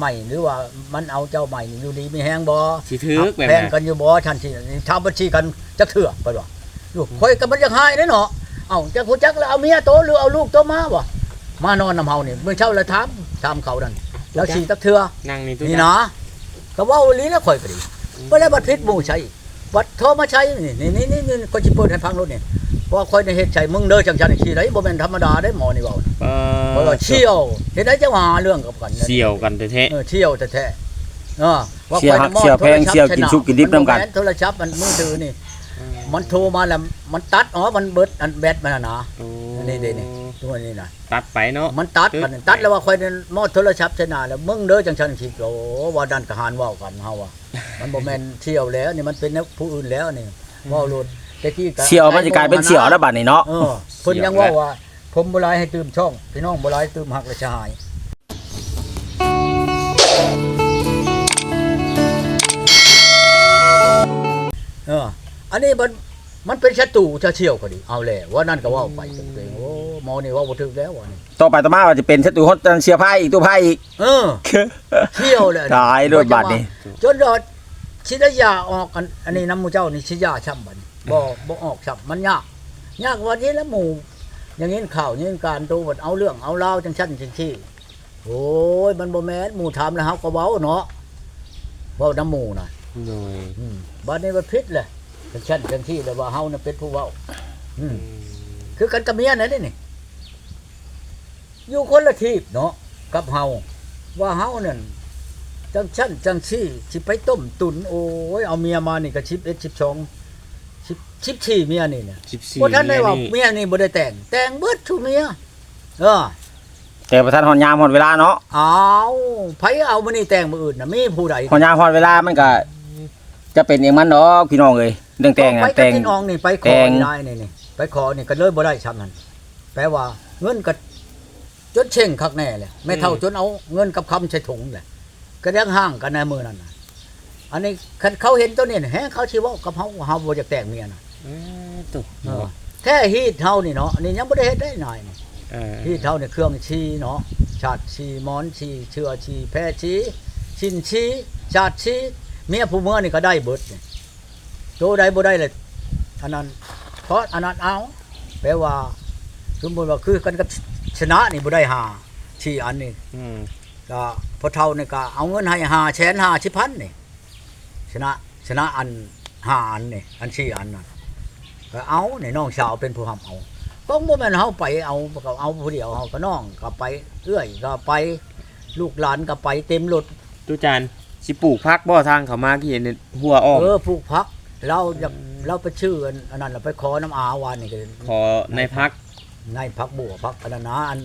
ใหม่หรือว่ามันเอาเจ้าใหม่นี่อยู่ดีมีแฮงบ่สิถึกแบบแพงนั้นกันอยู่บ่ทันทีนี่ทำบัญชีกันจักเถื่อไปว่าอยู่ข่อยก็มันยังหายเด้เนาะเอ้าจักผู้จักแล้วเอาเมียโตหรือเอาลูกโตมาบ่มานอนนำเฮานี่เมื่อเช้าแล้วถามถามเขานั่นแล้วสิจักเถื่อนั่งนี่ตุนี่จันนะก็เว่าอีหลีแล้วข่อยก็ดีบ่ได้บัดพิษหมู่ใช้อีกบัดโทรมาใช้นี่นี่นี่นี่นี่ก็สิเปิดให้ฟังรถนี่เพราะ ว่าข่อยได้เฮ็ดใช้มึงเด้อจังซั่นนี่สิได้บ่แม่นธรรมดาได้หมอนี่เว้าเอเพราะว่าเชี่ยวเฮ็ดได้จังหาเรื่องกับกันเสี่ยวกันแท้เออเชี่ยวแท้ๆเออว่าเชี่ยวข่อน่ะมอบเชี่ยวแพงโทรศัพท์เชี่ยวกินชะชุบกินดิบนำกันมับ่แโทรศัพท์มันมือถือนี่ๆมันโทรมาแล้วมันตัดอ๋อมันเบิดอันแบตมันน่ะนะโอ้นี่เด้นี่ตัวนี้น่ะ ตัดไปเนาะ มันตัดเออมันตัดแล้วว่าข่อยนั่นมอบโทรศัพท์ชนะแล้วมึงเด้อจังซั่นสิโอ้ว่าดันกะหานเว้ากันเฮาว่ามันบ่แม่นเที่ยวแล้วนี่มันเป็นแนวผู้อื่นแล้วนี่เว้าโลด แต่กี้ก็เสี่ยวมันจะกลายเป็นเสี่ยวแล้วบัดนี้เนาะเออเพิ่นยังเว่าว่า ผมบ่หลายให้ตื่มช่อง พี่น้องบ่หลายตื่มหักและชหายเอออันนี้มันมันเป็นศัตรูจะเชี่ยวก็ดี เอาแหละว่านั่นก็เว่าไปตัวเองโอ้หมอนี่เว่าบ่ถึกแล้วว่ะนี่ต่อไปต่อมาว่าจะเป็นศัตรูคนเชียร์ไพ่อีกตัวไพ่อีกเออเชี่ยวเลยตายโดนบาดนี่จนดอดชิดยาออกอันอันนี้น้ำหมูเจ้านี่ชิยาช่ำบัดนี้ บ่บ่ออกช่ำมันยากยากกวันนี้แล้วหมู่อย่างนี้ข่าวอย่างนี้การตัวบัดเอาเรื่องเอาเล่าวจังชั้นจังที่โอ้ยมันบ่แม่นหมู่ถามแล้วเฮาก็เว้าเนาะเว้าน้ำหมู่น่ะโดยอืมบัดนี้มันผิดเลยจังชั้นจังที่แล้วว่าเฮาน่ะเป็นผู้เว้าอืมคือกันกับเมียนั่นนี่นี่อยู่คนละทีบเนาะกับเฮาว่าเฮานั่นจังชั้นจังซี่สิไปต้มตุนโอ้ยเอาเมียมานี่ก็ชิบเอ็ดชิบสอง ชิบชิบชี่เมียนี่เนี่ย14บ่ทันได้ว่านี่เมียนี่บ่ได้แต่ง แต่งเบิดทุกเมียเออแต่ประธานหอนยามหอนเวลาเนาะเอาไผเอามื้อนี้แต่งมื้ออื่นน่ะมีผู้ใดหอนยามหอนเวลามันก็จะเป็นเองมันเนาะพี่น้องเอ้ยเรื่องแต่งไปน่ะกับแต่งพี่น้องนี่ไปขแต่องได้นี่นี่ไปขอนี่ก็เลยบ่ได้ซ้ำนั่นแปลว่าเงินก็จนเช่งคักแน่เลยไม่เท่าจนเอาเงินกับคำใส่ถุงเลยก็ยังห่างกันในมือนั่นน่ะ อันนี้คันเขาเห็นตัวนี้น่ะแฮะเขาชีว่ากับเฮาเฮาบ่อยากแต่งเมียน่ะเออตุเออแท้ฮีดเฮานี่เนาะอันนี้ยังบ่ได้เฮ็ดได้หน่อยนี่เออฮีดเฮานี่เครื่องชีเนาะชาติชีหมอนชีเชื้อชีแพรชีชินชีชาติชีเมียผู้เมื่อนี่ก็ได้เบิดนี่โตได้บ่ได้เลยอันนั้นเพราะอันนั้นเอาแปลว่าสมมุติว่าคือกันกับชนะนี่บ่ได้หาชีอันนี้อืมก็พอเท่านี่ก็เอาเงินให้หาแสนหาชิพันนี่ ชนะชนะอันหาอันนี่อันชี้อันน่ะก็เอาในน้องสาวเป็นผู้ทำเอาก็บ่แม่นเฮาไปเอาก็เอาผู้เดียวเฮาก็น้องก็ไปเอื้อยก็ไปลูกหลานก็ไปเต็มรถตุจันสิปลูกพักบ่ทางเขามาที่เห็นหัวอ้อมเออผูกพักเราอยากเราไปชื่ออันอันนั้นเราไปขอน้ำอาวานนี่ก็ขอในพักในพักบัวพักอันนั้นนะอัน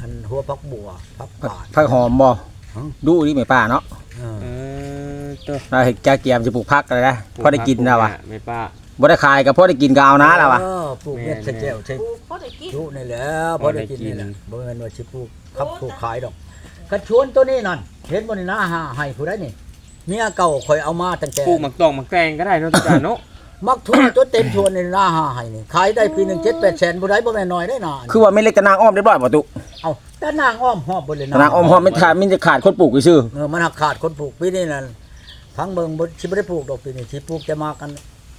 อันหัวพักบัวพักป่าดผักหอมบ่ฮะดูดิแม่ป้าเนาะเออ เออตัวเราเฮ็ดแกเกียมสิปลูกผักอะไรนะพอได้กินแล้วว่ะไม่ป้าบ่ได้ขายก็พอได้กินก็เอานะแล้วว่ะเออปลูกเม็ดแม่เสนเจลใช่ปลูกพอได้กินรู้นี่แหล้วพอได้กินนี่แหละพอได้กินบ่แม่นว่าสิปลูกครับปลูกขายดอกกระชวนตัวนี้นั่นเห็นบ่นี่นะหาให้ผู้ใดนี่เมียเก่าข่อยเอามาตั้งแต่ปลูกหมักตองหมักแตงก็ได้เนาะตุจันเนาะมักทั่วจนเต็มชวนนี่นะหาให้นี่ขายได้ปีหนึง7 8แสนผู้ใดบ่แม่นน้อยได้น่ะคือว่าไม่เล็กตะนางอ้อมเรียบร้อยบ่ตุเอาแต่นางอ้อมหอบบ่เลยตะนางอ้อมหอมไม่ขาดมันจะขาดคนปลูกซื่อเออมันหักขาดคนปลูกปีนี้นั่น พังเบิ่งบ่สิบ่ได้ปลูกดอกปีนี้สิปลูกจะมากัน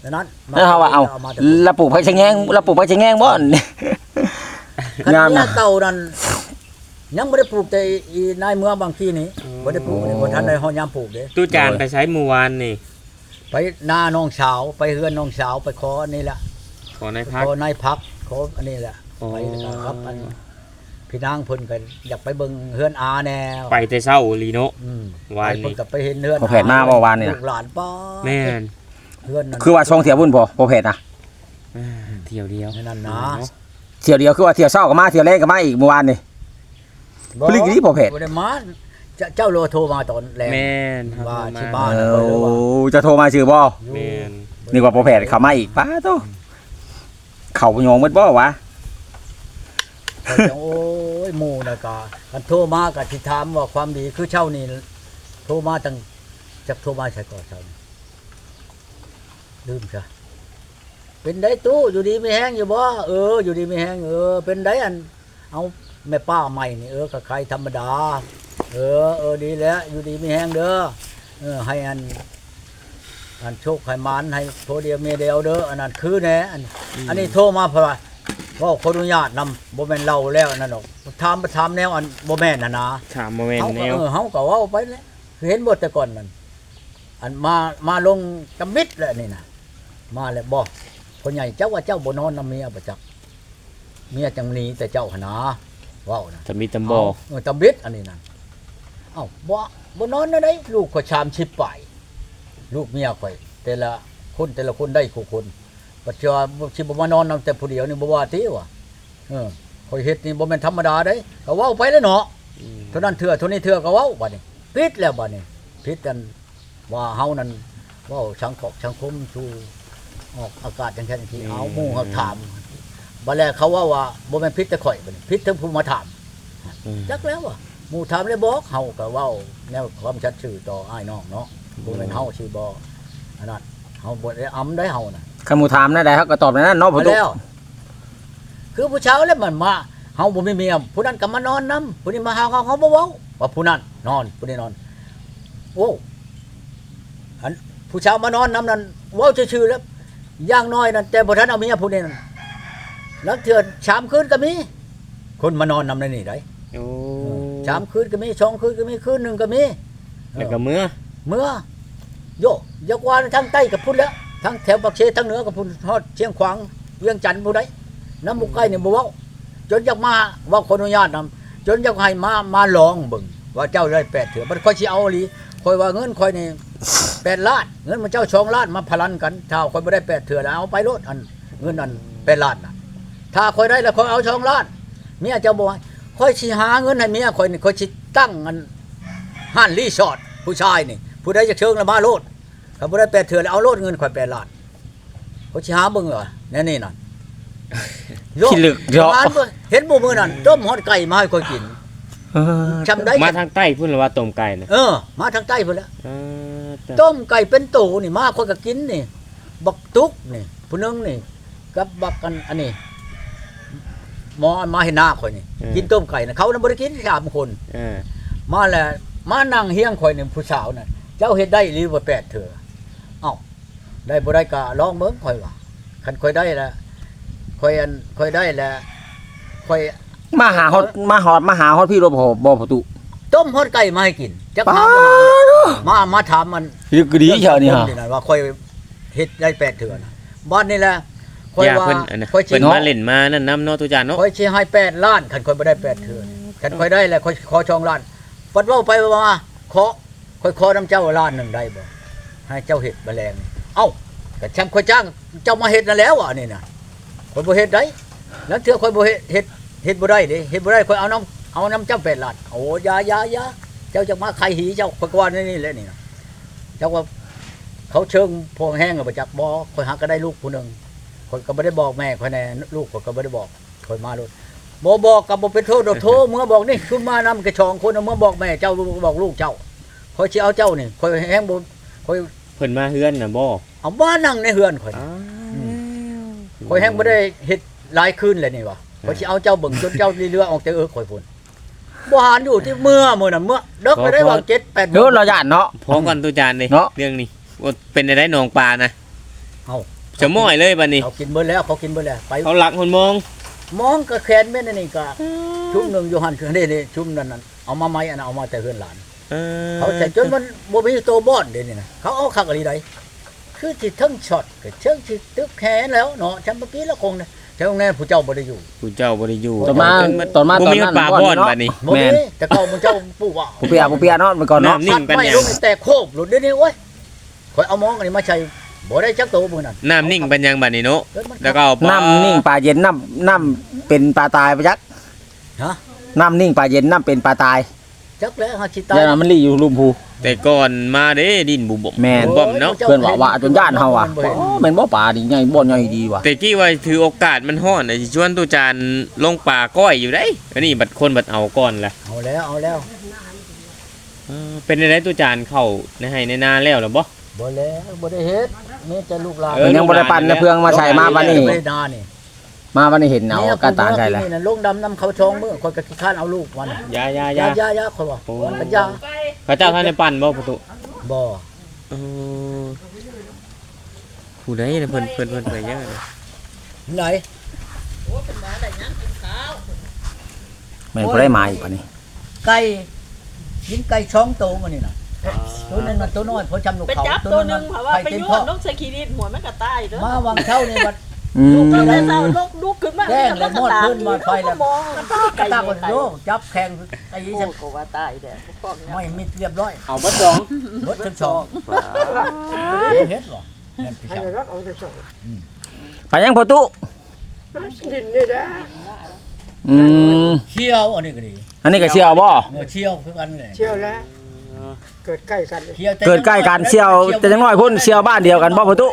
ดังนั้นแล้วเขาว่าเอามาแต่แล้วปลูกผักชะแงงแล้วปลูกผักชะแงงบ่คันงามเมียนะเก่านั่นยังบ่ได้ปลูกแต่อีนายเมืองบางทีนี่บ่ได้ปลูกนี่บ่ทันได้ฮอดยามปลูกเด้ตุจานไปใช้เมื่อวานนี่ ไปหน้าน้องสาวไปเฮือนน้องสาวไปขออันนี้แหละขอในไปพักขอนายพักขออันนี้แหละอ๋อไปครับอัน พี่นางเพิ่นก็อยากไปเบิ่งเฮือนอาแน่ไปแต่เช้าลีโนอืมวานไปเพิ่นี้นก็ไปเห็นเฮือนพอแผนมาบ่วานนี่ลูนะกหลานป้าแม่นเฮือนนั่นคือว่าช่องเที่ยวบุญพอพอเพจนะอ่าเที่ยวเดียวนั่นนะเที่ยวเดียวคือว่าเที่ยวเช้าก็มาเที่ยวแรกก็มาอีกเมื่อวานนี่พลิกนี้บ่เผ็ด บ่ได้มาเจ้าเจ้าโลโทรมาตอนแรก แม่นครับว่ามาที่บ้าน เออจะโทรมาชื่อบ่แม่นนึกว่าพอเพจเข้ามาอีกป้าโตเข้าโยงหมดบ่วะ เขาจะโอ้ยหมู่นะก็กันโทรมาก็สิถามว่าความดีคือเช่านี่โทรมาตั้งจักโทรมาใช่ก่อนเช่านี่ลืมซะเป็นได้ตู้อยู่ดีไม่แห้งอยู่บ่เออ อยู่ดีไม่แห้งเออ เป็นได้อัน เอาแม่ป้าใหม่นี่เออก็ใครธรรมดา เออเออดีแล้ว อยู่ดีไมีแห้งเด้อเออ ให้อันอันโชคให้หมานให้โทเดียวเมียเดียวเด้ออันนั้นคือแน่อันอันนี้โทรมาเพราะ ว่าว่าขออนุญาตนำบ่แม่นเล่าแล้วนั่นหรอกถามถามแนวอันบ่แม่นน่ะนะถามบ่แม่นเฮาแนก็ว เออเฮาก็เว้าไปแล้วคือเห็นบ่แต่ก่อนนั่นอันมามาลงกำมิดแล้วนี่น่ะมาแล้วบ่พ่อใหญ่เจ้าว่าเจ้าบ่นอนนำเมียบ่จักเมียจังหนี้แต่เจ้าหนนาเว้านะตะมีตำบ่เออตำบิดอันนี้นั่นเอ้าบ่บ่นอนนะได้ลูกข่อยชามชิบไป ลูกเมียข่อย แต่ละคนแต่ละคนได้คู่คน ปัจจุบันบ่สิบ่มานอนนำแต่ผู้เดียวนี่บ่ว่าติว่ะเออข่อยเฮ็ดนี่บ่แม่นธรรมดาเด้ก็เว้าไปแล้วเนาะเท่านั้นเถื่อเท่านี้เถื่อก็เว้าบัดนี้พิษแล้วบัดนี้พิษกันว่าเฮานั้นเว้าสังคมสังคมสู่ออกอากาศจังซั่นที่เอาหมู่เขาถามบัดแล้วเขาว่าว่าบ่แม่นพิษแต่ข่อยบัดนี้พิษทั้งผู้มาถามอืมจักแล้วอะหมู่ถามเลยบอกเฮาก็เว้าแนวความชัดชื่อต่ออ้ายน้องเนาะบ่แม่นเฮาชื่อบ่อันนั้นเฮาบ่ได้อำได้เฮาน่ะ คำมูถามนั่นได้เขาก็ตอบนั่นเนาะพ่อไปตุแล้ว คือผู้เช้าแล้วมันมาเฮาบ่มีเมียผู้นั้นก็มานอนนํผู้นี้มาหาเขาเขาบ่เว้าว่าผู้นั้นนอนผู้นี้นอน โอ้อันผู้เช้ามานอนนํนั้นเว้าชื่อๆแล้วอย่างน้อยนั่นแต่บ่ทันเอาเมียผู้นี้นั่นแล้วเทื่อชามคืนก็มี คนมานอนนำในนี่ได้โอ้ชามคืนก็มีสองคืนก็มีคืนหนึงก็มี แล้วก็เมื่อเมื่อโยอยากว่าทางใต้กับพุ่นแล้ว ทางแถวปักเชทางเหนือกับพุ่นฮอดเชียงขวางเวียงจันทน์ผู้ใดน้ำมุกไก่เนี่ยบ่เว้าจนอยากมาเว่าขออนุญาตนำจนอยากให้มามาลองเบิ่งว่าเจ้าได้แปดเถื่อมันค่อยสิเอาอีหลีค่อยว่าเงินค่อยนี่แปดล้านเงินมันเจ้าชองล้านมาพลันกันถ้าค่อยบ่ได้แปดเถื่อแล้วเอาไปโลดอันเงินอันแปดล้านน่ะถ้าค่อยได้แล้วค่อยเอาชองล้านเมียเจ้าบ่ให้ค่อยสิหาเงินให้เมียค่อยนี่ค่อยสิตั้งอันห้านรีสอร์ทผู้ชายนี่ผู้ใดจะเชิงละมาโลด เขาบ่ได้แปดเถื่อแล้วเอาโลดเงินค่อยแปดล้านเขาสิหาเบิ่งเหรอแน่นี่นั่นโยขี้ลึกเยอะประมาณเบิ่งเห็นบ่มื้อนั้นต้มฮอดไก่มาให้ค่อยกิน เออจำได้ มาทางใต้พุ่นหรือว่าต้มไก่นะเออ มาทางใต้พุ่นแล้ว เออแต่ต้มไก่เป็นโตนี่มาค่อยก็กินนี่บักตุกนี่ผู้หนึงนี่กับบักอันอันนี้หมอมาให้หน้าข่อยนี่ กินต้มไก่นะเขาน่ะบ่ได้กินสามคน เออมาแล้วมานั่งเฮียงข่อยนี่ผู้สาวน่ะเจ้าเฮ็ดได้หรือบ่แปดเถื่อเอ้า ได้บ่ได้ก็ลองเบิ่งข่อยว่าคันข่อยได้แล้วข่อยอันข่อยได้แล้วข่อย มาหาฮอดมาหอดมาหาฮอดพี่รบบ่บ่พ่อตุต้มฮอดไก่มาให้กินจักป้าหามามาถามมันลึกดีเชียวนี่ฮะรื่องว่าข่อยเฮ็ดได้แปดเถื่อนะบ้านนี่แหละข่อยอย่าว่าเพิ่นอันนะข่อยสิเพิ่นมาเล่นมานั่นน้ำเนาะตุจานเนาะข่อยสิให้แปดล้านคันข่อยบ่ได้แปดเถื่อคันข่อยได้แล้วข่อยขอช่องล้านปัดเว้าไปว่ามาขอข่อยขอน้ำเจ้าล้านหนึงได้บ่ให้เจ้าเห็ดแมลง เอ้าก็ช่างข่อยจ้าง เจ้ามาเห็ดนั่นแล้วอะนี่น่ะข่อยบ่เฮ็ดได้แล้วเถื่อข่อยบ่เฮ็ดเฮ็ดเฮ็ดบ่ได้เด้เฮ็ดบ่ได้ข่อยเอาน้ำเอาน้ำเจ้าแปดล้านโอ้ยายายาเจ้าจะมาใครหีเจ้าข่อยกวนี่นี่แหละนี่น่ะเจ้าว่าเขาเชิงพวงแห้งอะบ่จักบ่ข่อยหาก็ได้ลูกผู้หนึ่งข่อยก็บ่ได้บอกแม่ข่อยแน่ลูกข่อยก็บ่ได้บอกข่อยมาโลดบ่บอกก็บ่เป็นโทษดอกโทษเมื่อบอกนี่คุณมานำกระชองคนเมื่อบอกแม่เจ้าบอกลูกเจ้าข่อยสิเอาเจ้านี่ข่อยแห้งบ่ข่อยเพิ่นมาเฮือนน่ะบ่ เอาบ้านนั่งในเฮือนข่อยน่ะข่อยแห้งบ่ได้เฮ็ดหลายคืนเลยนี่วะข่อยสิเอาเจ้าเบิ่งจนเจ้าเรือออกแต่เอิกข่อยพุ่นบ่หานอยู่ที่เมื่อมื้อนั้นเมื่อเด็กไปได้วาง7 8เดี๋ยวเราย่านเนาะพอก่อนตุจานเลยเนาะเรื่องนี้ว่าเป็นได้หนองปลานะเอ้าจะม้อยเลยบัดนี้เขากินเบิดแล้วเขากินเบิดแล้วไปเขาหลักคนมองมองก็แขนแม่นอันนี่ก็ชุ่มหนึงอยู่หั่นคือนี่นี่ชุ่มนั้นนั่นเอามาใหม่อันนั้นเอามาแต่เฮือนหลานเออเขาแต่จนมันบ่มีตัวบอนเดี๋ยวนี้นะเขาเอาคักอะไรใด คือสิทั้งช็อตก็เชิงสิตึกแขนแล้วเนาะฉันเมื่อกี้แล้วคงเนี่ยเจ้าแน่ผู้เจ้าบ่ได้อยู่ผู้เจ้าบ่ได้อยู่ตอนมาตอนมาบ่ตอนมีนั้นปลาบ่อนบัดนี้บ่แม่มีนแต่เก่ามึงเจ้าปู่ว่าผู้เปียผู้เปียเนาะมันก่อนเนาะน้ำนิ่งปัญญาไม่ลงแต่โคบหลุดเดี๋ยวนี้โอ้ยข่อยเอามองอันนี้มาใช้บ่ได้จักโตมื้อนั้นน้ำนิ่งเป็นยังบัดนี้เนาะเกิดมันแล้วก็เอาปลาน้ำนิ่งปลาเย็นน้ำน้ำเป็นปลาตายไปจักฮะน้ำนิ่งปลาเย็นน้ำเป็นปลาตายจักแล้วเฮาสิตายเดี๋ยวนั้นมันรีอยู่ลุมพู แต่ก่อนมาเด้ดินบุบมแม่น บ่มเนาะเพื่อนว่าว่าจนย่านเฮาอะอ๋อแม่นบ่ปลาดีไงบ่ใหญ่ดีว่ะแต่กี้ว่าถือโอกาสมันฮ้อนน่ะสิชวนตุจานลงป่าก้อยอยู่ได้อันนี้บัดคนบัดเอาก่อนล่ะเอาแล้วเอาแล้วเออเป็นได้ตุจานเข้าในให้ในนาแล้วหรือบ่ บ่แล้วบ่ได้เฮ็ดมีแต่ลูกหลานเอมันยังบ่ได้ปั่นในเพื่องมาใส่มาบัดนี้บ่ได้นานี่ มาวันนี้เห็นเอาการตาใจแล้วนี่น่ะลงดำน้ำเขาช่องมือคอยกะขี้ข้านเอาลูกมันยายายยายายาคอยบอกโอ้ปัญญาพระเจ้าท่านได้ปั่นบ่ประตูบ่เออผู้ใดเนี่ยเพิ่นเพิ่นเพิ่นไปเยอะเลยไหนแม่นบ่ได้มาอีกวันนี้ไก่ยิงไก่ช่องโตมานี่น่ะตัวนั้นมันตัวน้อยเพราะจำลูกไปเขาจับตัวตัวหนั้นึนงมันเพราะว่าไข่ไปเต็มยั่ท้วองนกสกีดินหัวมันก็ตายเด้อมาวังเช้านี่วัด อืลูกมก็เลยเศร้าลูกลูกขึ้นมาแจ้งเลยมอดขึ้นมาไฟแล้วมองมันตายกระตากคนโยจับแข่งไอ้โอ้ฉันก็ว่าตายเด้อพวกเนี้ยไม่มิดเรียบร้อยเอาบ่สองรถทั้งสองเฮ็ดหรอแม่นพี่ให้ชายรักเอาแต่สองไปยังประตูดินนี่นะอืมเชี่ยวอันนี้ก็ดีอันนี้ก็เชี่ยวบ่เออเชี่ยวคือกันเลยเชี่ยวแล้วเกิดใกล้กันเลยชี่ยวแต่เกิดใกล้กันเชี่ยวแต่ยังน้อยพุ่นเชี่ยวบ้านเดียวกันบ่ประตู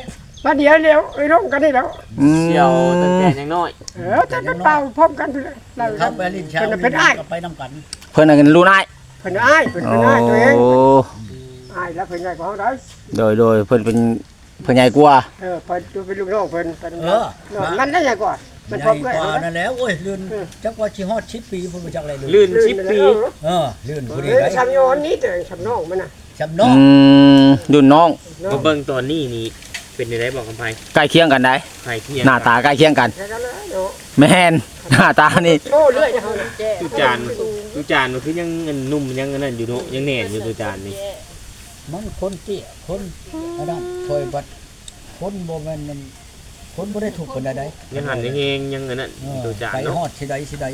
มาเดี๋ยวเดี๋ยวไอ้ร่มกันนี่แล้ว อืมเสี่ยวตั้งแต่ยังน้อยเออจะเป็นเป่าพร้อมกันไปเลยเราเข้าไปลิ้นชาเป็นเป็นอ้ายก็ไปนํกันเพิ่นน่ะกันรู้นายเป็นอ้ายเป็นโอ้เป็นอ้ายตัวเองอ้ายแล้วเป็นไงของเขาได้โดยโดยเพิ่นเป็นเพิ่นใหญ่กว่าเออเป็นตัวเป็นลูกน้องเป็นเป็นเออมันได้ยังก่อนมันใหพร้อญ่มกันกว่านั่นแล้วโอ้ยลื่นจักว่าสิฮอด10ปีพุ่นบ่จักอะไรเลยลื่นชิปปีเออลื่นผู้เอดีอได้ชำยอนนี้แต่ชำน้องมันน่ะจำน้องอืมรุ่นน้องน้อมางเบิ่งตอนนี้นี่ เป็นได้บอกกำไพใกล้เคียงกันได้ใครเที่ยงหน้าตาใกล้เคียงกันแค่นั้นแหละเนาะแม่น หน้าตานี่โอ้เรื่อยนะเขาน่ะตุจานตุจานมันคือยังอันนุ่มยังอันนั้นอยู่เนาะยังแน่นอยู่ตุจานนี่มันคนเตี้ยคนอันนั้นถอยบัดคนบ่แม่นมันคนบ่ได้ถูกคนใดยังหันยังเฮงยังอันนั้นๆเออตุจานไปเนาะฮอดสิใดสิใด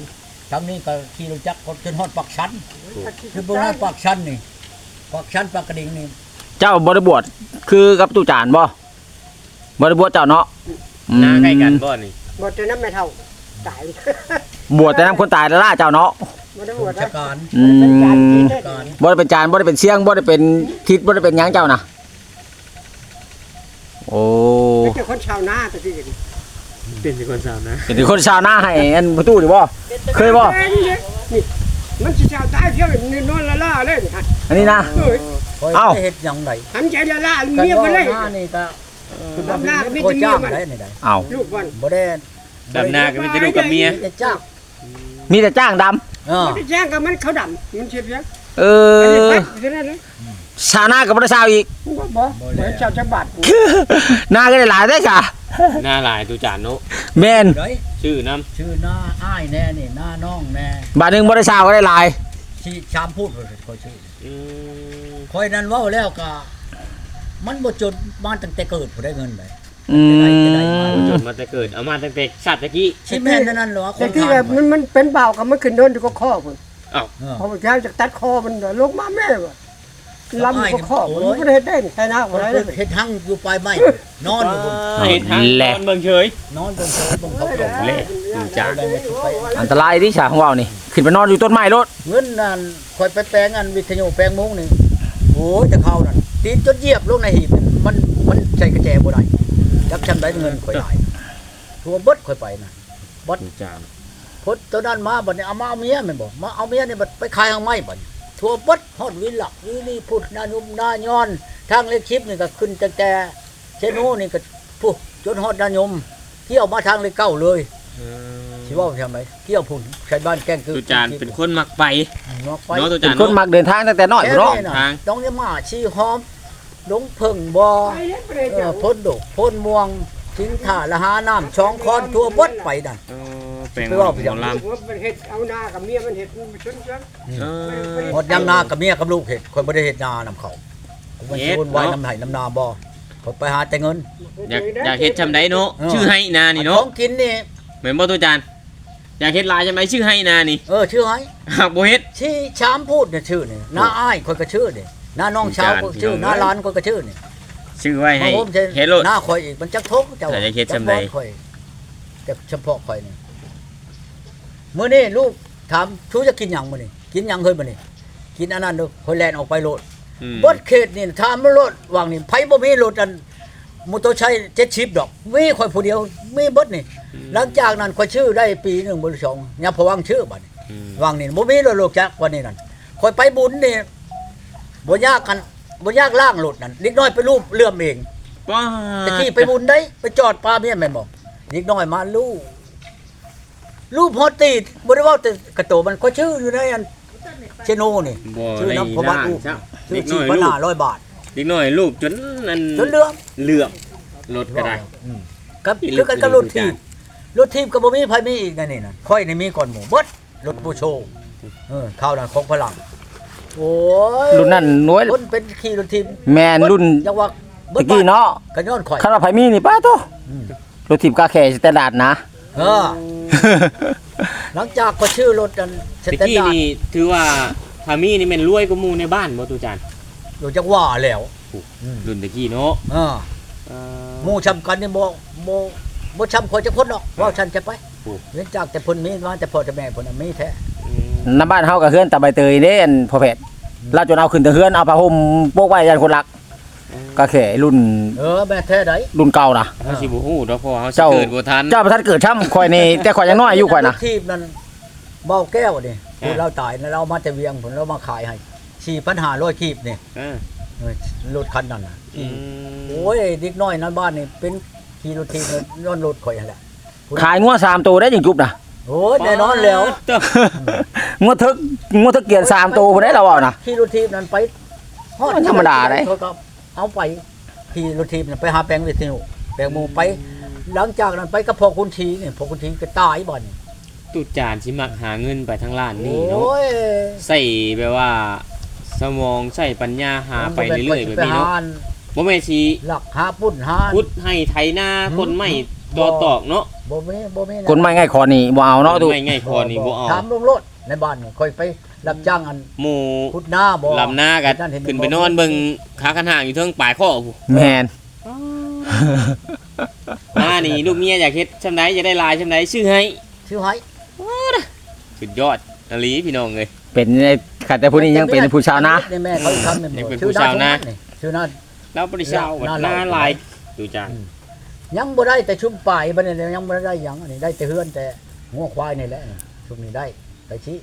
ทั้งนี้ก็ขี่รถจักรก็จนฮอดปากชันคือบ่ฮอดปากชันนี่ปากชันปากกระดิ่งนี่เจ้าบ่ได้บวชคือกับตู่จานบ่ บ่ได้บวชเจ้าเนาะอืมหน้าใกล้กันบ่นี่หมดจนน้ำไม่เท่าตายบวชแต่นํคนตายแล้วล่ะเจ้าเนาะหมดได้หมผู้ดจันะดการอืมจัดการบ่ได้เป็นจานบ่ได้เป็นเสียงบ่ได้เป็นทิศบ่ได้เป็นหยังเจ้านะโอ้ไม่ใช่คนชาวนาแต่ที่กันเป็นคนสาวนะเป็นคนชาวนาให้อันประตูดิบ่เคยบ่นี่มันจะชาวใต้เที่ยวนี่นอนละล่าเลยนี่ฮะอันนี้นะ เอ้ยคอยเอ้าไปเฮ็ดหยังไดหันใจละล่ากันเมียไปว่าเลยหน้านี่ก็ คือบ่หน้ามีมีโคแต่เมียจ้างมันได้นี่ได้เอาลูกวันบ่ได้ดำนาก็มีแต่ลูกกับเมียมีแต่จ้างมีแต่จ้างดำเออมันแจ้งกับมันเขาดำมันเชียบยังเออันนี้อไปแค่นั้นเลยชาวนาก็บ่ได้ชาวอีกบ่บ่เหมือนชาวจังหวัดนาก็ได้หลายได้จ้ะหน้าหลายตุจานเนาะแม่นเด้ยชื่อน้ชื่อหน้าอ้ายแน่นี่หน้าน้องแน่บาทหนึงบ่ได้ชาวก็ได้หลายที่ชามพูดว่าคอยชื่อำอืมคอยนั้นเว้าแล้วก็ มันบ่จดมาตั้งแต่เกิดบ่ได้เงินเลยอืม จนมาแต่เกิดเอามาตั้งแต่ชาติตะกี้ชิแม่นเท่านั้นเหรอคแต่นที่ทาแบบนมันมันเป็นเบากับมันขึ้นโดนอยู่ก็ข้อพุ่นเออ พอเจ้าจะตัดคอมันลงมาแม่ว่ะลำก็ข้อมันบ่ได้เฮ็ดได้ใช่นะบ่ได้เลย เฮ็ดทั้งอยู่ปลายไม้นอนอยู่บนเห็นทางนอนเบิ่งเฉยนอนบนโต๊ะบนเขาตรงเละตุจานได้มาสิไปอันตรายที่ชาของเรานี่ ขึ้นไปนอนอยู่ต้นไม้รถเงินนั่นคอยไปแปลงอันวิทยุแปลงมุ้งนี่ โอ้ยแต่เขานั่นตีนจนเหยียบลงในหีบมันมันใส่กระแจบ่ได้จับจำได้เงินข่อยหลายทัวเบิดข่อยไปน่ะตุจานพดตัวนั้นมาบัดนี้เอามาเอาเมียแม่นบ่มาเอาเมียนี่บัดไปขายทางไม้บัดนี้ทัวเบิดฮอดวินหลักวินี่พุดนายุมนาย้อน ทางเล็กชิปนี่ก็ขึ้นตั้งแต่เชนูนี่ก็ผู้จนฮอดนายมเที่ยวมาทางเลขเก้าเลย สิว่าใช่ไหมเที่ยวพุ่นใช้บ้านแกล้งคือตุจานเป็นคนมักไปนอกไปเนาะตุเป็จานนคนเนาะมักเดินทางตั้งแต่น้อยพุ่นเนาะแค่ทางต้องเนี่ยมาชีหอมลงเพิ่งบ่ไปเล่นไปเลยเอเจ้าอพ่นดกพ่นม่วงทิ้งถ่าละหาน้ำช่องคอนทั่วเบดไปนั่น เออแปลงไปว่าหไปมยัองลว่ามันเฮ็ดเอาหน้ากับเมียมันเฮ็ดมันชนจังำเออ หมดยำนากับเมียกับลูกเห็ดคนบ่ได้เห็ดนานำเขาผมมันเฮ็สิดวุ่นวายเนาะน้ำไห้น้ำนาบ่ผมไปหาแต่เงินอยากอยากเฮ็ดชำไดเนาะเออชื่อให้นานี่ขเนาะองกินนี่ เหมือนบ่ตุจาน อยากเฮ็ดลายใช่ไหมชื่อให้นานี่เออชื่อให้หากบ่เฮ็ดที่ชามพูดเนี่ยชื่อนี่น้าอ้ายคนก็ชื่อนี่น้าน้องชาวก็ชื่อจานน้าหลานคนก็ชื่อนี่ชื่อไว้ให้มาผมจะเฮ็ดโลดหน้าคอยอีกมันจักทกเจ้าแต่จะเฮ็ดจำใดจักบ่ข่อยแต่เฉพาะข่อยนี่มื้อนี้ลูกถามชูจะกินหยังมื้อนี้กินหยังเฮ้ยมื้อนี้กินอันนั้นเด้อข่อยแล่นออกไปโลดอืมบดเขตนี่ถามมาโลดวางนี่ไผบ่มีรถอันมอเตอร์ไซค์70ดอกมีข่อยผู้เดียวมีเบิดนี่ หลังจากนั้นข่อยชื่อได้ปีหนึงบ่หรือสองยามพอวางชื่อบัดนี้อืมวางนี่บ่มีรถลูกจักวันนี้นั่นข่อยไปบุญนี่บ่ยากกันบ่ยากล่างรถนั่นเล็กน้อยไปรูปเลื่อมเองป้าตะกี้ไปบุญได้ไปจอดปลาเมียแม่นบอกนิดน้อยมาลูกรูปพอตีดบ่ได้เว่าแต่กระโตมันก็ชื่ออยู่ในอันเชโนนี่บ่ชื่อได้น้ำพระบาทล้านอูซะชื่เด็อกน้สี่อยพันลูห้ากร้อยบาทเด็กน้อยลูกจนอันจนเหลืองเหลื่อมรถก็ได้อืมครับอีหลีคือกันกับอีหลีรถทีบ รถทีบก็บ่มีไผมีอีกนั่นนี่น่ะค่อยนี่มีก่อนหมู่เบิดรถผู้โชว์เออข้าวนั้นของพลังโอ้ยรุ่นนั้นน้อยคนเป็นขี่รถทีบแม่นรุ่นอยังว่าเบิตะดกี้เนาะกันย้อนข่อยคันว่าไผมีนี่ป้าโตอืมรถถีบกาแข่สแตนดาร์ดนะเออหลังจากก็ชื่อรถอันสตะแตนกี้ดาร์ดนี่ถือว่าพามีนี่แม่นรวยกว่าหมู่ในบ้านบ่ตูจานอยู่จังว่าแล้วอืมรุ่นตะกี้เนาะเออเอ่อหมู่ช้ำกันนี่บ่บ่ บ่ช้ำคนจะพ้นหรอกว่าฉันจะไปโอ้เว้นจากแต่เพิ่นมีมาแต่พ่อแต่แม่เพิ่นน่ะมีแท้อืมน้ำบ้านเฮากับเฮือนตะใบเตยเด้อันพ่อแพทย์เราจนเอาขึ้นแต่เฮือนเอาผ้าห่มโปกไว้ยันคนรักกาแข่รุ่นเออแม่แท้ไดรุ่นเก่านะ เฮาสิบ่ฮู้ดอกเพราะว่าเฮาสิเจ้า เกิดบ่ทัน เจ้าประทัดเกิดช่ำข่อยนี่แต่ข่อยยังน้อยอยู่ข่อยนะทีบนั่นเบ้าแก้วนี่อ่าคือเราตายแล้วเรามาแต่เวียงผลเรามาขายให้4,500คีบนี่เออเออรถคันนั้นน่ะ อืมโอ้ยเด็กน้อยในบ้านนี่เป็น ขี่รถทีบย้อนรถข่อยนั่นแหละขายงัวสามตัวได้จริงจุบนะโอ้ยแน่นอนแล้วง้องัวทึกงัวทึกเกียรสามตัวพุ่นได้เราเอานะขี่รถทีบนั้นไปฮอมันธรรมดาเด้เขาก็เอาไปขี่รถทีบนั้นไปหาแปลงวิทยุแปลงมูไป หลังจากนั้นไปกับพ่อคุณทีนี่ยพ่อคุณทีก็ตายบ่อนตูจานสิมักหาเงินไปทางล้านนี่เนาะใส่แบบว่า สมองใส่ปัญญาหาไปเรื่อยๆแบบนี้เนาะ บ่แม่นสิหลักหาปุ้นหาพุดให้ไถนาอืมคนไม่ตอตอกเนาะบ่มีบ่มีะคนไม่ง่ายคอนี่บ่เอาเนาะดูไม่ง่ายพอนี่บ่เอาถามลุงโลดในบ้านนี่ค่อยไปรับจ้างอันหมู่ขุดหน้าบ่ลำหน้ากันนั่นเห็ขึ้นไปนอนเบิ่งขาคันห่างอยู่เทิงปลายข้อผู้แมนหน้านี่ลูกเมียอยากเฮ็ดชำไดจะได้ลายชำไดชื่อให้ชื่อให้สุดยอดอลีพี่น้องเอ้ยเป็นไอ้ขัดแต่ผู้นี้ยังเป็นผู้ชาวนะนี่แม่เขาทำนี่ยังเป็นชื่อผู้ชาวนะนี่ชื่อนั้น แล้วบริษัทวัดหน้าหน้าหน้าลายดูจ้ายังบ่ได้แต่ชุ่มปลายบัดนี้ยังบ่ได้หยังอันนี้ได้แต่เฮือนแต่งัวควายนี่แหละช่วงนี้ได้ไปชี้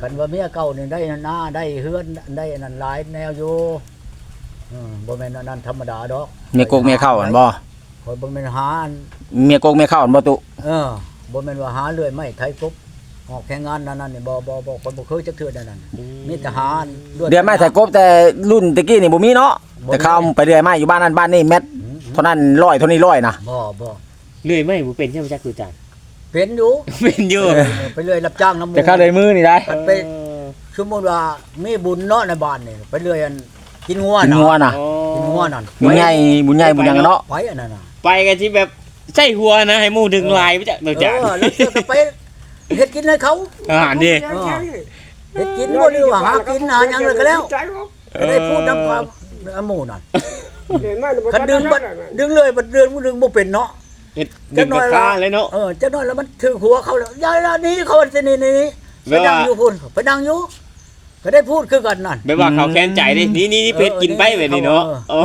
คันว่าเมียเก่านี่ได้หน้าได้เฮือนได้อันนั้นหลายแนวอยู่อืมบ่แม่นอันนั้นธรรมดาดอกเมียโกกเมียเข้าอันบ่คอยบ่แม่นหาอันเมียโกกเมียเข้าอันบ่ตุเออบ่แม่นว่าหาเรื่อยไม่ไทยปุ๊บออกแข่งงานนั่นนั่นนี่บ่บ่บ่คนบ่เคยจักเทื่อนั่นนั่นมีแต่หาอันรื่เดือนไม้ถ่ายกบแต่รุ่นตะกี้นี่บ่มีเนาะ แต่เข้าไปเดือยไม้อยู่บ้านนั้นบ้านนี้แมทอืมเท่านั้นร้อยเท่านี้ร้อยนะบ่บ่เลื่อยไม่บ่เป็นใช่ไหมจ้าดูจ้าเป็นอยู่ เป็นอยู่เออไปเรื่อยรับจ้างน้ำหมูแต่เข้าเดือยมือนี่ได้มันไปสมมุติว่ามีบุญเนาะในบ้านนี่ไปเรื่อยอันกินงัวกินน่ะงัวน่ะกินงัวนั่นบุญใหญ่บุญใหญ่บุญหยังเนาะไปอันนั้นน่ะไปกันที่แบบใช่หัวนะให้หมูดึงลายไปจ้ะดูเอจ้าอแล้วเจอก็ไปเฮ็ดกินให้เขาอาหารดิเฮ็ดกินบ่หรือว่าหากินหาหยังเลยก็แล้วก็ได้พูดนำความ อหมู่นั่นคันดึงบัดดึงเลยบัดเดือนบ่ดึงบ่เป็นเนาะ เฮ็ดดึงกับฟ้าเลยเนาะ เออจักหน่อยแล้วมันถือหัวเขาแล้วยายละนี้เขาสินี่นี่นี่ไปแบบว่านั่งอยู่พุ่นไปนั่งอยู่ ก็ได้พูดคือกันนั่นแบบว่าเขาแค้นใจดินี่นี่นี่เพชรกินไปแบบนี้เนาะเอโอ้อ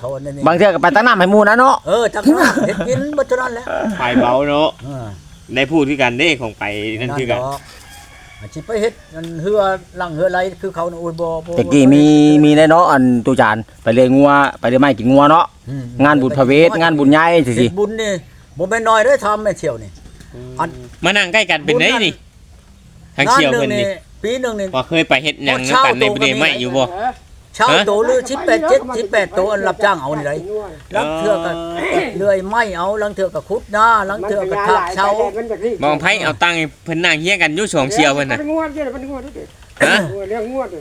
เขาอันนี้บางเทื่อก็ไปตั้งน้ำให้หมู่นะเนาะเออจักหน่อยเฮ็ดกินบ่เท่านั้นแหละ ไปเบาเนาะเออ ได้พูดคือกันเด้ของไปนั่นคือกัน ด อกอาชีพไปเฮ็ดอันเฮือลังเฮือไรคือเขาน่ะโอ้ยบ่บ่ตะกี้มีมีได้เนาะอันตุจานไปเลยงัวไปเลยไม้กินงัวเนาะอืมงานบุญพระเวทงานบุญใหญ่สิเฮ็สิดบุญนี่บ่แม่นน้อยเด้อทำแม่เที่ยวนี่ อัน มานั่งใกล้กันเป็นไงนี่ทางเชียวเพิ่นนี่ปีหนึงนี่ ว่าเคยไปเฮ็ดหยังนำกันในประเดไม่อยู่บ่ เช่าโตหรือ18 7 18โตอันรับจ้างเอานี่ได้ลังเทื่อก็เลื่อยไม้เอาลังเทื่อก็ขุดหน้าลังเทื่อก็ทักเช่ามองไผเอาตังค์ให้เพิ่นนั่งเฮียกันอยู่สองเชียวเพิ่นน่ะมันงวดเจ้ามันงวดเด้อฮะเรื่องงวดเด้อ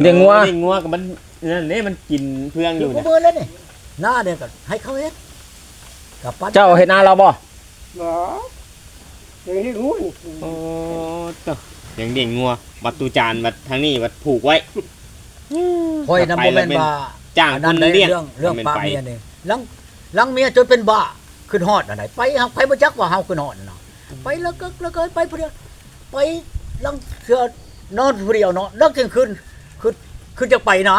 เลี้ยงงัวนี่งัวกับมันนั่นนี่มันกินเพื่องออยู่ยู่ก็น่ะเบิ่แล้วนี่หน้าเนี่ยก็ให้เขาเฮ็ดกับปัดเจ้าเฮ็ดนาเราบ่บ่อย่างนี้งวดนี่โอ้ตะยังเลี้ยงงัวบัดตูจานบัดทางนี้บัดผูกไว้ คอยนำบ่แม่นว่าจ้างอันคนั้นนได้เลี้ยงเรื่องเรื่องมันปลาไปเมียนี่ลังลังเมียจนเป็นบ้าขึ้นฮอดอันไหนไปเฮาไปบ่จักว่าเฮาขึ้นฮอดน่ะไปแล้วก็แล้วก็ไปผู้เดียวไปลังเทื่อนอนผู้เดียวเนาะแล้วเที่ยงคืนคือคือจะไปนะ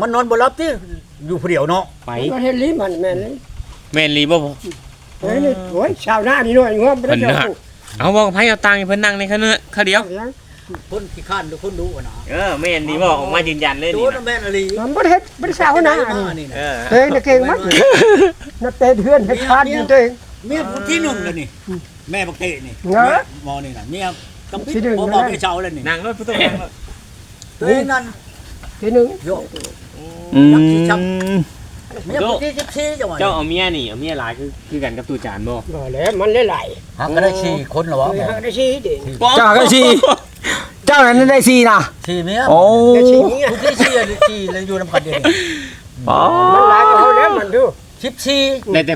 มันนอนบ่หลับที่อยู่ผู้เดียวเนาะไปก็เฮ็ดลิมันแม่นเลยแม่นรีบ่พอเฮ้ยนี่โอ้ยชาวนานี่น้อยงวดบ่ได้เพิ่นน่ะเอาบอกไผเอาตังค์ให้เพิ่นนั่งในคันเนอะเขาเดียว คนขี้ข้านหรือคนดูอะนะเออแม่นดีบ่ออกมายืนยันเลยดูนี่นะแม่นอลีมันบ่ได้เฮ็ดบ่ได้ชาวนานี่นี่นะเออเฮ้ยน่ะเก่งมากนับแต่เดือนให้ขาดอยู่ตัวเอง เมียผู้ที่หนึ่งเลยนี่ แม่บักเตะนี่เงอะเมียหมอนี่น่ะเมียกำพิษที่หนึ่งบ่นะบอกให้เช้าเลยนี่นั่งรถผู้ต้องนั่งรถตัวเองนั่นทีหนึงโยก อืมเมียผู้ที่สิบสี่จังหวะเจ้าเอาเมียนี่เอาเมียหลายคือคือกันกับตูจานบ่บ่แล้วมันหลายหาก็ได้สี่คนเหรอๆวะเคยหาได้ชี้ดิเจ้าก็สี่ เจ้านั้นได้สี่นะสี่เมียโอ้ได้ชี้เนี่ยผู้ที่สี่อะสี่เลยอยู่นำกันเดียวนี่อ๋อ มันหลายกว่าเขาแล้วมันดูสิบสี่ได้แต่